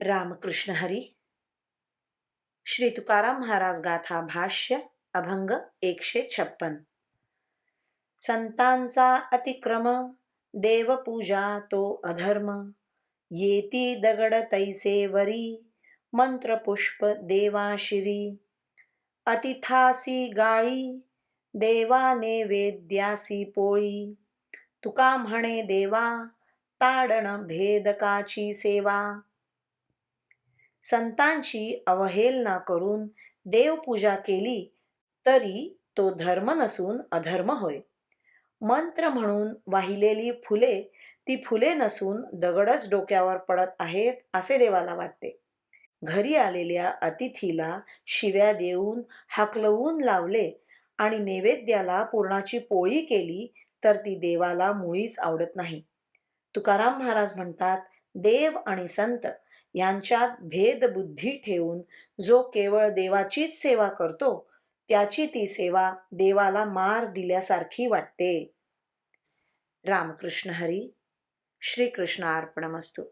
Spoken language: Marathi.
रामकृष्ण हरी। श्री तुकाराम महाराज गाथा भाष्य अभंग एकशे छप्पन। संतांचा अतिक्रम देवपूजा तो अधर्म। येती दगड तैसे वरी मंत्रपुष्प देवाशिरी। अतिथासी गाळी देवा वेद्यासी पोळी। तुका म्हणे देवा ताडण भेदकाची सेवा। संतांची अवहेलना करून देवपूजा केली तरी तो धर्म नसून अधर्म होय. मंत्र म्हणून वाहिलेली फुले ती फुले नसून दगडच डोक्यावर पडत आहेत असे देवाला वाटते. घरी आलेल्या अतिथीला शिव्या देऊन हाकलवून लावले आणि नैवेद्याला पूर्णाची पोळी केली तर ती देवाला मुळीच आवडत नाही. तुकाराम महाराज म्हणतात देव आणि संत यांच्यात भेदबुद्धी ठेवून जो केवळ देवाचीच सेवा करतो त्याची ती सेवा देवाला मार दिल्यासारखी वाटते. रामकृष्ण हरी श्रीकृष्ण अर्पणमस्तू.